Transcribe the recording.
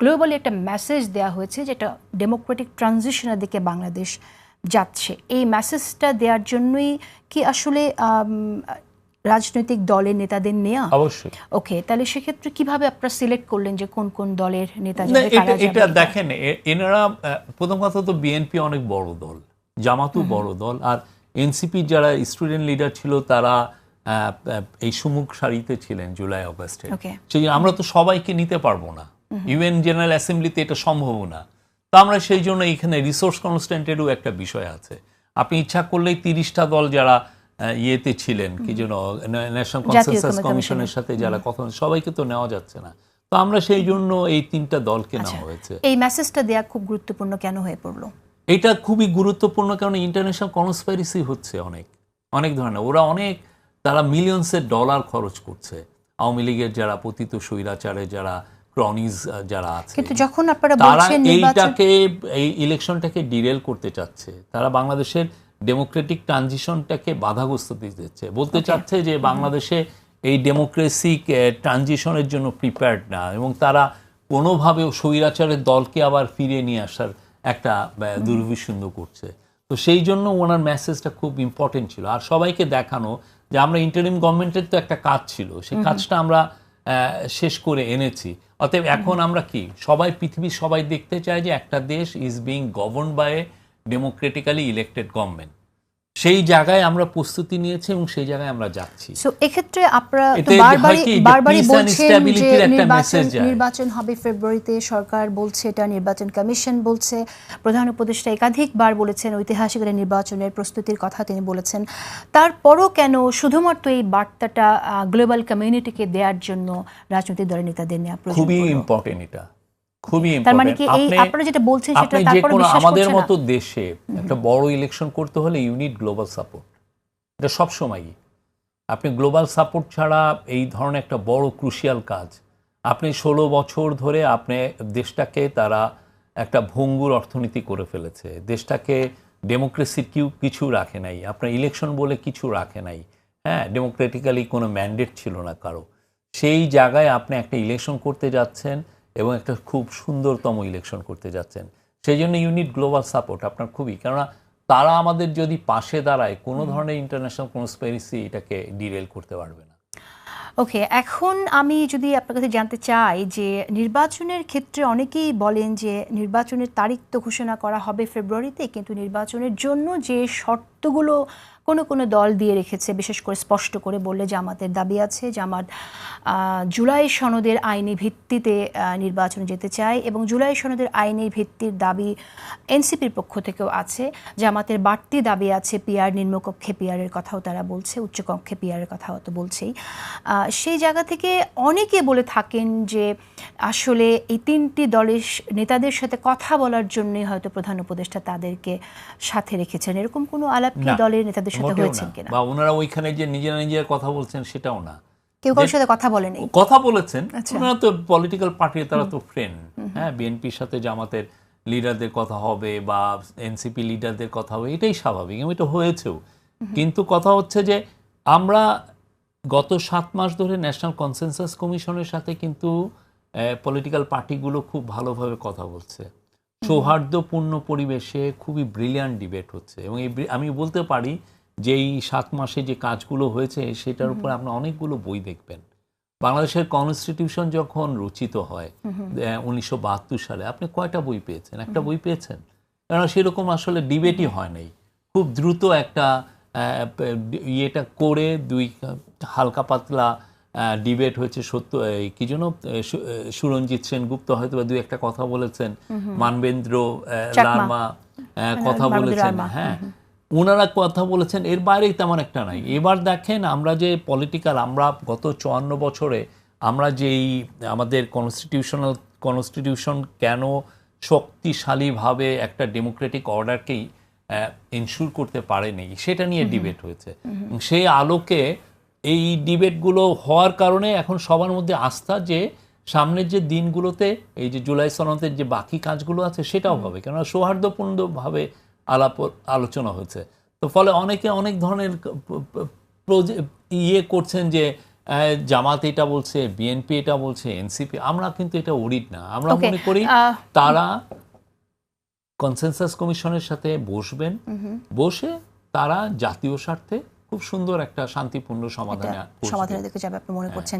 Globally একটা message দেওয়া হয়েছে যেটা ডেমোক্রেটিক ট্রানজিশনের দিকে বাংলাদেশ যাচ্ছে। এই মেসেজটা দেওয়ার জন্যই কি আসলে রাজনৈতিক দলের নেতাদের নেওয়া অবশ্যই। ওকে তাহলে সেক্ষেত্রে কীভাবে আপনারা সিলেক্ট করলেন যে কোন কোন দলের নেতা এটা দেখেন এনারা প্রথম কথা তো বিএনপি অনেক বড় দল জামাতও বড় দল আর এনসিপি যারা স্টুডেন্ট লিডার ছিল তারা এই সুমুখ সারিতে ছিলেন জুলাই অগস্টে. সেই আমরা তো সবাইকে নিতে পারব না। ইউএন জেনারেল অ্যাসেম্বলিতে এটা সম্ভব না। তো আমরা সেই জন্য এখানে রিসোর্স কনস্ট্যান্টেরও একটা বিষয় আছে। আপনি ইচ্ছা করলেই তিরিশটা দল যারা ইয়েতে ছিলেন কি যেন ন্যাশনাল কনসেনসাস কমিশনের। সাথে। যারা কথা সবাইকে তো নেওয়া যাচ্ছে না। তো আমরা সেই জন্য এই তিনটা দলকে আচ্ছা। নেওয়া হয়েছে। এই মেসেজটা দেওয়া খুব গুরুত্বপূর্ণ কেন হয়ে পড়ল? এটা খুবই গুরুত্বপূর্ণ কারণ ইন্টারন্যাশনাল কনস্পাইরেসি হচ্ছে অনেক। অনেক ধরনের। ওরা অনেক তারা মিলিয়নসের ডলার খরচ করছে। আওয়ামী লীগের যারা পতিত স্বৈরাচারে যারা ক্রনিজ যারা আছে। কিন্তু যখন আপনারা বলছেন এইটাকে এই ইলেকশনটাকে ডিরেল করতে চাচ্ছে। তারা বাংলাদেশের ডেমোক্রেটিক ট্রানজিশনটাকে বাধাগ্রস্ত দিতে যাচ্ছে বলতে চাচ্ছে যে বাংলাদেশে এই ডেমোক্রেসিক ট্রানজিশনের জন্য প্রিপেয়ার্ড না। এবং তারা কোনোভাবে স্বৈরাচারের দলকে আবার ফিরিয়ে নিয়ে আসার একটা দুর্বিসন্ধ করছে। তো সেই জন্য ওনার মেসেজটা খুব ইম্পর্টেন্ট ছিল। আর সবাইকে দেখানো যে আমরা ইন্টারিম গভর্নমেন্টের তো একটা কাজ ছিল। সেই কাজটা আমরা শেষ করে এনেছি। অতএব এখন আমরা কি? সবাই পৃথিবীর সবাই দেখতে চায় যে একটা দেশ is being govern by democratically elected government সেই জায়গায় আমরা প্রস্তুতি নিয়েছি এবং সেই জায়গায় আমরা যাচ্ছি। সো এক্ষেত্রে আপনারা বারবারই বারবারই বলছেন যে নির্বাচন নির্বাচন হবে ফেব্রুয়ারিতে। সরকার বলছে এটা নির্বাচন কমিশন বলছে। প্রধান উপদেষ্টা একাধিকবার বলেছেন ঐতিহাসিক নির্বাচনের প্রস্তুতির কথা তিনি বলেছেন। তারপরও কেন শুধুমাত্র এই বার্তাটা গ্লোবাল কমিউনিটিকে দেওয়ার জন্য রাজনৈতিক দলের নেতাদের নেওয়া খুবই ইম্পর্টেন্ট এটা। খুবই তার মানে কি এই আপনারা যেটা বলছেন সেটা আপনি যে তারপরে কোনো বিশ্বাস আমাদের মতো দেশে একটা বড় ইলেকশন করতে হলে ইউনিট গ্লোবাল সাপোর্ট এটা সব সময়ই আপনি গ্লোবাল সাপোর্ট ছাড়া এই ধরনের একটা বড় ক্রুশিয়াল কাজ। আপনি ষোলো বছর ধরে আপনি দেশটাকে তারা একটা ভঙ্গুর অর্থনীতি করে ফেলেছে। দেশটাকে ডেমোক্রেসির কিউ কিছু রাখে নাই। আপনার ইলেকশন বলে কিছু রাখে নাই। হ্যাঁ ডেমোক্রেটিক্যালি কোনো ম্যান্ডেট ছিল না কারও। সেই জায়গায় আপনি একটা ইলেকশন করতে যাচ্ছেন। এবং একটা খুব সুন্দরতম ইলেকশন করতে যাচ্ছেন। সেই জন্য ইউনিট গ্লোবাল সাপোর্ট আপনার খুবই। কেননা তারা আমাদের যদি পাশে দাঁড়ায় কোনো ধরনের ইন্টারন্যাশনাল কনস্পাইরেসি এটাকে ডিরেল করতে পারবে না। ওকে এখন আমি যদি আপনার কাছে জানতে চাই যে নির্বাচনের ক্ষেত্রে অনেকেই বলেন যে নির্বাচনের তারিখ তো ঘোষণা করা হবে ফেব্রুয়ারিতে কিন্তু নির্বাচনের জন্য যে শর্তগুলো কোনো কোনো দল দিয়ে রেখেছে, বিশেষ করে স্পষ্ট করে বললে জামাতের দাবি আছে। জামাত জুলাই সনদের আইনি ভিত্তিতে নির্বাচনে যেতে চায় এবং জুলাই সনদের আইনি ভিত্তির দাবি এনসিপির পক্ষ থেকেও আছে। জামাতের বাড়তি দাবি আছে, পিআর নিম্নকক্ষে পিআরের কথাও তারা বলছে, উচ্চকক্ষে পিআরের কথাও তো বলছেই। সেই জায়গা থেকে অনেকে বলে থাকেন যে আসলে এই তিনটি দলের নেতাদের সাথে কথা বলার জন্যই হয়তো প্রধান উপদেষ্টা তাদেরকে সাথে রেখেছেন। এরকম কোনো আলাপ কি না, দলের নেতাদের সাথে হয়েছে কিনা? বা ওনারা ওইখানে যে নিজেরা নিজের কথা বলছেন সেটাও না। কেউ কারোর সাথে কথা বলেনি? কথা বলেছেন আচ্ছা। ওনারা তো পলিটিক্যাল পার্টি তারা তো ফ্রেন্ড হ্যাঁ বিএনপির সাথে জামাতের লিডারদের কথা হবে বা এনসিপি লিডারদের কথা হবে এটাই স্বাভাবিক এবং এটা হয়েছেও। কিন্তু কথা হচ্ছে যে আমরা গত সাত মাস ধরে ন্যাশনাল কনসেনসাস কমিশনের সাথে কিন্তু পলিটিক্যাল পার্টিগুলো খুব ভালোভাবে কথা বলছে। সৌহার্দ্যপূর্ণ পরিবেশে খুবই ব্রিলিয়ান্ট ডিবেট হচ্ছে এবং এই আমি বলতে পারি যে এই সাত মাসে যে কাজগুলো হয়েছে সেটার উপর আপনার অনেকগুলো বই দেখবেন। বাংলাদেশের কনস্টিটিউশন যখন রচিত হয় উনিশশো বাহাত্তর সালে আপনি কয়টা বই পেয়েছেন? একটা বই পেয়েছেন? কারণ সেরকম আসলে ডিবেটই হয় নাই। খুব দ্রুত একটা ইয়েটা করে দুই হালকা পাতলা ডিবেট হয়েছে সত্য কি যেন সুরঞ্জিত সেনগুপ্ত হয়তো বা দুই একটা কথা বলেছেন মানবেন্দ্র। লারমা কথা বলেছেন হ্যাঁ। ওনারা কথা বলেছেন এর বাইরেই তেমন একটা নাই। এবার দেখেন আমরা যে পলিটিক্যাল আমরা গত চুয়ান্ন বছরে আমরা যেই আমাদের কনস্টিটিউশনাল কনস্টিটিউশন কেন শক্তিশালীভাবে একটা ডেমোক্রেটিক অর্ডারকেই ইনস্যুর করতে পারেনি সেটা নিয়ে ডিবেট হয়েছে। সেই আলোকে এই ডিবেটগুলো হওয়ার কারণে এখন সবার মধ্যে আস্থা যে সামনের যে দিনগুলোতে এই যে জুলাই সনতের যে বাকি কাজগুলো আছে সেটাও হবে। কেননা সৌহার্দ্যপূর্ণভাবে আলাপ আলোচনা হয়েছে। তো ফলে অনেকে অনেক ধরনের ইয়ে করছেন যে জামাত এটা বলছে বিএনপি এটা বলছে এনসিপি। আমরা কিন্তু এটা উড়িট না। আমরা মনে করি তারা কনসেনসাস কমিশনের সাথে বসবেন। বসে তারা জাতীয় স্বার্থে খুব সুন্দর একটা শান্তিপূর্ণ সমাধানে সমাধানের দিকে যাবে আপনি মনে হ্যাঁ। করছেন।